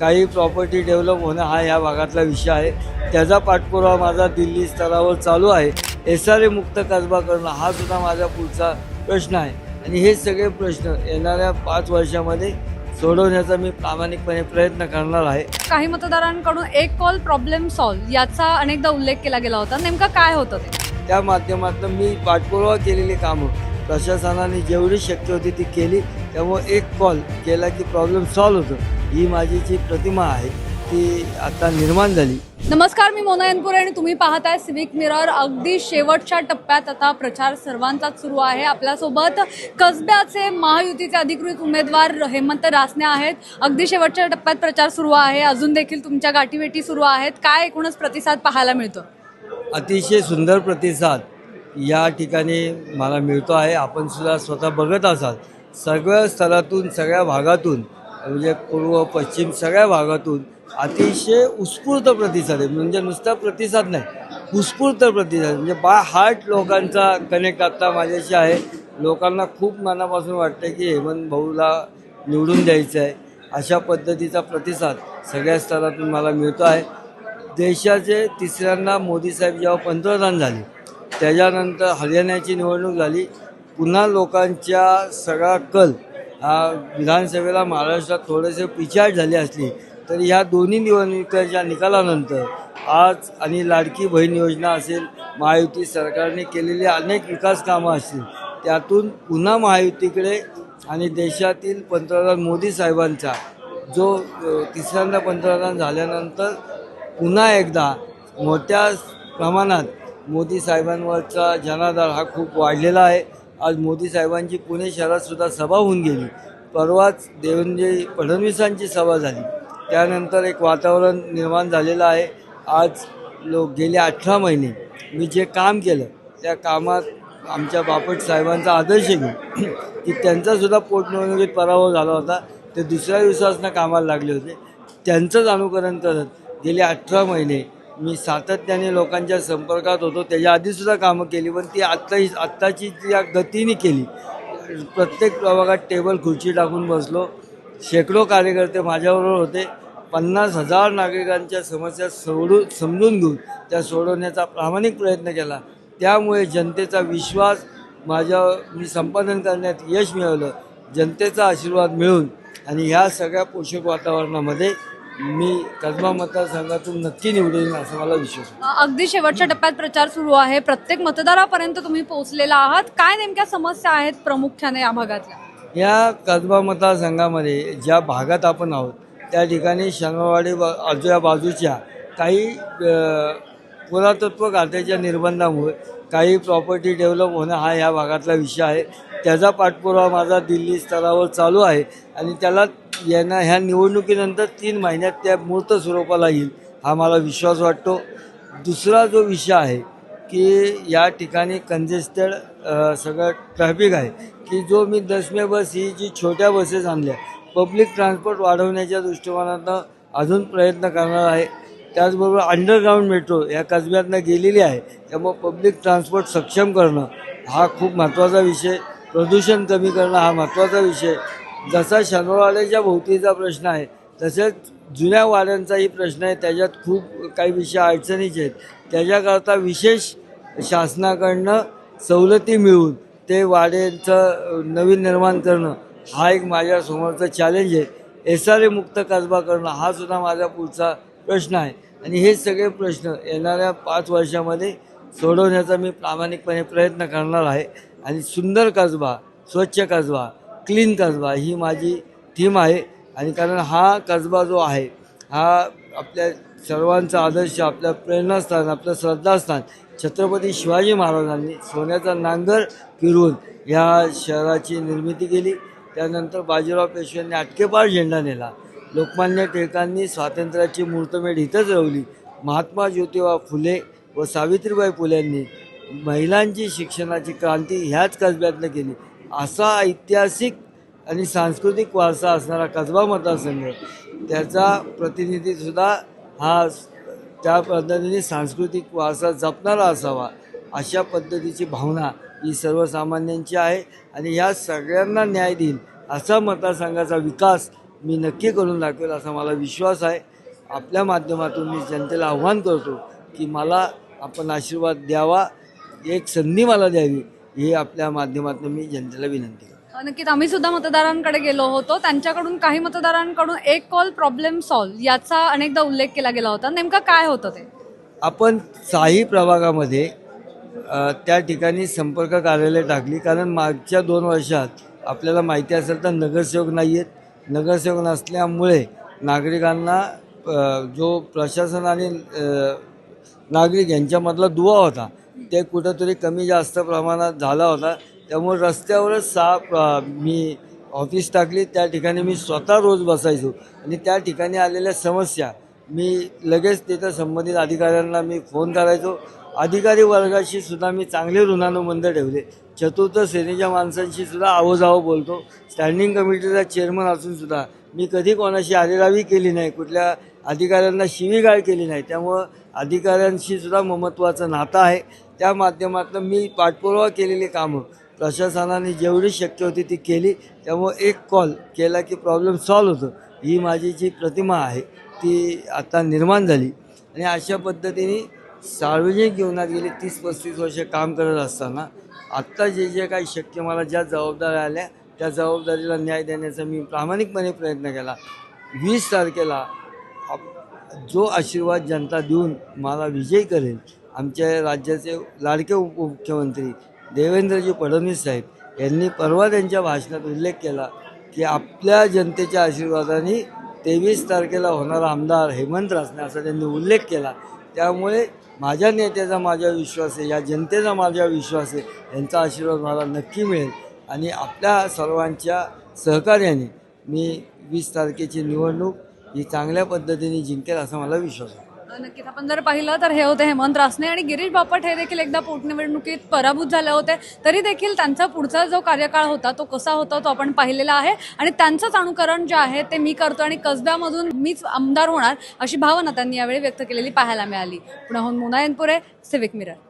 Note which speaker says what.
Speaker 1: काही property develop होणं हा ह्या भागातला विषय आहे. त्याचा पाठपुरावा माझा दिल्ली स्तरावर चालू आहे. एस आर ए मुक्त कसबा करणं हा सुद्धा माझा पुढचा प्रश्न आहे. आणि हे सगळे प्रश्न येणाऱ्या पाच वर्षामध्ये सोडवण्याचा मी प्रामाणिकपणे प्रयत्न करणार आहे.
Speaker 2: काही मतदारांकडून एक कॉल प्रॉब्लेम सॉल्व याचा अनेकदा उल्लेख केला गेला होता. नेमकं काय होतं ते?
Speaker 1: त्या माध्यमातून मी पाठपुरावा केलेली कामं प्रशासनाने जेवढी शक्य होती ती केली. त्यामुळे एक कॉल केला की प्रॉब्लेम सॉल्व्ह होतो. ही माझी जी प्रतिमा आहे ती आता निर्माण झाली.
Speaker 2: नमस्कार मी मोना यनपुरे आणि तुम्ही पाहताय सिविक मिरर अगदी शेवटच्या टप्प्यात आता प्रचार सर्वांचाच सुरू आहे. आपल्यासोबत कसब्याचे महायुतीचे अधिकृत उमेदवार हेमंत रासने आहेत. अगदी शेवटच्या टप्प्यात प्रचार सुरू आहे. अजून देखील तुमच्या गाठीभेटी सुरू आहेत. काय एकूणच प्रतिसाद पाहायला मिळतो?
Speaker 1: अतिशय सुंदर प्रतिसाद या ठिकाणी मला मिळतो आहे. आपण सुद्धा स्वतः बघत असाल. सगळ्या स्तरातून सगळ्या भागातून म्हणजे पूर्व पश्चिम सगळ्या भागातून अतिशय उत्स्फूर्त प्रतिसाद आहे. म्हणजे नुसता प्रतिसाद नाही उत्स्फूर्त प्रतिसाद. म्हणजे बाय हार्ट लोकांचा कनेक्ट आत्ता माझ्याशी आहे. लोकांना खूप मनापासून वाटतं की हेमंत भाऊला निवडून द्यायचं आहे. अशा पद्धतीचा प्रतिसाद सगळ्या स्तरातून मला मिळतो आहे. देशाचे तिसऱ्यांदा मोदी साहेब जेव्हा पंतप्रधान झाले त्याच्यानंतर हरियाणाची निवडणूक झाली. पुन्हा लोकांच्या सगळा कल हा विधानसभेला महाराष्ट्रात थोडेसे पिछाड झाली असली तरी ह्या दोन्ही निवडणुकीच्या निकालानंतर आज आणि लाडकी बहीण योजना असेल महायुती सरकारने केलेली अनेक विकास कामं असतील त्यातून पुन्हा महायुतीकडे आणि देशातील पंतप्रधान मोदी साहेबांचा जो तिसऱ्यांदा पंतप्रधान झाल्यानंतर पुन्हा एकदा मोठ्या प्रमाणात मोदी साहेबांवरचा जनाधार हा खूप वाढलेला आहे. आज मोदी साहेबांची पुणे शहरात सुद्धा सभा होऊन गेली. परवाच देवेंद्र फडणवीसांची सभा झाली. त्यानंतर एक वातावरण निर्माण झालेलं आहे. आज लोक गेले अठरा महिने. मी जे काम केलं त्या कामात आमच्या बापट साहेबांचा आदर्श घेऊन की त्यांचासुद्धा पोटनिवडणुकीत पराभव झाला होता. ते दुसऱ्या दिवसासनं कामाला लागले होते. त्यांचंच अनुकरण करत गेले अठरा महिने. मी सातत्याने लोकांच्या संपर्कात होतो. त्याच्या आधीसुद्धा कामं केली पण ती आत्ताही आत्ताची जी या गतीने केली प्रत्येक प्रभागात टेबल खुर्ची टाकून बसलो. शेकडो कार्यकर्ते माझ्याबरोबर होते. पन्नास हजार नागरिकांच्या समस्या सोडू समजून घेऊन त्या सोडवण्याचा प्रामाणिक प्रयत्न केला. त्यामुळे जनतेचा विश्वास माझ्या मी संपादन करण्यात यश मिळवलं. जनतेचा आशीर्वाद मिळून आणि ह्या सगळ्या पोषक वातावरणामध्ये मी कसबा मतदारसंघातून नक्की निवडून असं मला विश्वास आहे.
Speaker 2: अगदी शेवटच्या टप्प्यात प्रचार सुरू आहे. प्रत्येक मतदारापर्यंत तुम्ही पोहोचलेला आहात. काय नेमक्या समस्या आहेत प्रामुख्याने या भागातल्या?
Speaker 1: या कसबा मतदारसंघामध्ये ज्या भागात आपण आहोत त्या ठिकाणी बा आजूया बाजूच्या काही अ, पुरातत्व खात्याच्या निर्बंधामुळे काही प्रॉपर्टी डेव्हलप होणं हा ह्या भागातला विषय आहे. त्याचा पाठपुरावा माझा दिल्ली स्तरावर चालू आहे आणि त्याला यांना ह्या निवडणुकीनंतर तीन महिन्यात त्या मूर्त स्वरूपाला येईल हा मला विश्वास वाटतो. दुसरा जो विषय आहे की या ठिकाणी कंजेस्टेड सगळं ट्रॅफिक आहे की जो मी दसमे बस ही जी छोट्या बसेस आणल्या पब्लिक ट्रान्सपोर्ट वाढवण्याच्या दृष्टिकोनातनं अजून प्रयत्न करणार आहे. त्याचबरोबर अंडरग्राऊंड मेट्रो या कसब्यातनं गेलेली आहे त्यामुळे पब्लिक ट्रान्सपोर्ट सक्षम करणं हा खूप महत्त्वाचा विषय प्रदूषण कमी करणं हा महत्त्वाचा विषय जसा शनिवारवाड्याच्या भोवतीचा प्रश्न आहे तसेच जुन्या वाड्यांचाही प्रश्न आहे. त्याच्यात खूप काही विषय अडचणीचे आहेत. त्याच्याकरता विशेष शासनाकडनं सवलती मिळून ते वाड्यांचं नवीन निर्माण करणं हा एक माझ्यासमोरचा चॅलेंज आहे. एस आर ए मुक्त कसबा करणं हा सुद्धा माझा पुढचा प्रश्न आहे. आणि हे सगळे प्रश्न येणाऱ्या पाच वर्षामध्ये सोडवण्याचा मी प्रामाणिकपणे प्रयत्न करणार आहे. आणि सुंदर कसबा स्वच्छ कसबा क्लीन कसबा ही माझी थीम आहे. आणि कारण हा कसबा जो आहे हा आपल्या सर्वांचा आदर्श आपल्या प्रेरणास्थान आपलं श्रद्धास्थान छत्रपती शिवाजी महाराजांनी सोन्याचा नांगर फिरवून या शहराची निर्मिती केली. त्यानंतर बाजीराव पेशव्यांनी अटकेपार झेंडा नेला. लोकमान्य टिळकांनी स्वातंत्र्याची मूर्तमेढ इथंच रवली. महात्मा ज्योतिबा फुले व सावित्रीबाई फुल्यांनी महिलांची शिक्षणाची क्रांती ह्याच कसब्यातनं केली. असा ऐतिहासिक आणि सांस्कृतिक वारसा असणारा कसबा मतदारसंघ त्याचा प्रतिनिधीसुद्धा हा त्या पद्धतीने सांस्कृतिक वारसा जपणारा असावा अशा पद्धतीची भावना ही सर्वसामान्यांची आहे. आणि ह्या सगळ्यांना न्याय देईल असा मतदारसंघाचा विकास मी नक्की करून दाखवेल असा मला विश्वास आहे. आपल्या माध्यमातून मी जनतेला आव्हान करतो की मला आपण आशीर्वाद द्यावा एक संधी मला द्यावी हे आपल्या माध्यमातून मी जनतेला विनंती
Speaker 2: नक्कीच आम्ही सुद्धा मतदारांकडे गेलो होतो. त्यांच्याकडून काही मतदारांकडून एक कॉल प्रॉब्लेम सॉल्व याचा अनेकदा उल्लेख केला गेला होता. नेमकं काय होतं ते?
Speaker 1: आपण साही प्रभागामध्ये त्या ठिकाणी संपर्क कार्यालय टाकली. कारण मागच्या दोन वर्षात आपल्याला माहिती असेल तर नगरसेवक नाही आहेत नगरसेवक नसल्यामुळे नागरिकांना जो प्रशासन आणि नागरिक यांच्यामधला दुवा होता ते कुठंतरी कमी जास्त प्रमाणात झाला होता. त्यामुळे रस्त्यावरच सहा मी ऑफिस टाकली. त्या ठिकाणी मी स्वतः रोज बसायचो. आणि त्या ठिकाणी आलेल्या समस्या मी लगेच तिथं संबंधित अधिकाऱ्यांना मी फोन करायचो. अधिकारी वर्गाशी सुद्धा मी चांगले ऋणानुबंध ठेवले. चतुर्थ सेनेच्या माणसांशी सुद्धा आवोजावो बोलतो. स्टँडिंग कमिटीचा चेअरमन असून सुद्धा मी कधी कोणाशी आरेरावी केली नाही. कुठल्या अधिकाऱ्यांना शिवीगाळ केली नाही. त्यामुळं अधिकाऱ्यांशी सुद्धा ममत्वाचं नातं आहे. त्या माध्यमातून मी पाठपुरावा केलेली कामं प्रशासनाने जेवढी शक्य होती ती केली. त्यामुळं एक कॉल केला की प्रॉब्लेम सॉल्व होतो. ही माझी जी प्रतिमा आहे ती आता निर्माण झाली. आणि अशा पद्धतीने सार्वजनिक जीवनात गेली तीस पस्तीस वर्ष काम करत असताना आत्ता जे जे काही शक्य मला ज्या जबाबदाऱ्या आल्या त्या जबाबदारीला न्याय देण्याचा मी प्रामाणिकपणे प्रयत्न केला. वीस तारखेला जो आशीर्वाद जनता देऊन मला विजयी करेल आमच्या राज्याचे लाडके उपमुख्यमंत्री देवेंद्रजी फडणवीस साहेब यांनी परवा त्यांच्या भाषणात उल्लेख केला की आपल्या जनतेच्या आशीर्वादाने तेवीस तारखेला होणारा आमदार हेमंत रासने असा त्यांनी उल्लेख केला. त्यामुळे माझ्या नेत्याचा माझा विश्वास आहे या जनतेचा माझा विश्वास आहे यांचा आशीर्वाद मला नक्की मिळेल. आणि आपल्या सर्वांच्या सहकार्याने मी वीस तारखेची निवडणूक ही चांगल्या पद्धतीने जिंकेल असा मला विश्वास आहे.
Speaker 2: नक्कीच. आपण जर पाहिलं तर हे होते हेमंत रासने आणि गिरीश बापट हे देखील एकदा पोटनिवडणुकीत पराभूत झाले होते. तरी देखील त्यांचा पुढचा जो कार्यकाळ होता तो कसा होता तो आपण पाहिलेला आहे. आणि त्यांचंच अनुकरण जे आहे ते मी करतो आणि कसब्यामधून मीच आमदार होणार अशी भावना त्यांनी यावेळी व्यक्त केलेली पाहायला मिळाली. पुण्याहून मुनायनपुरे सिविक मिरर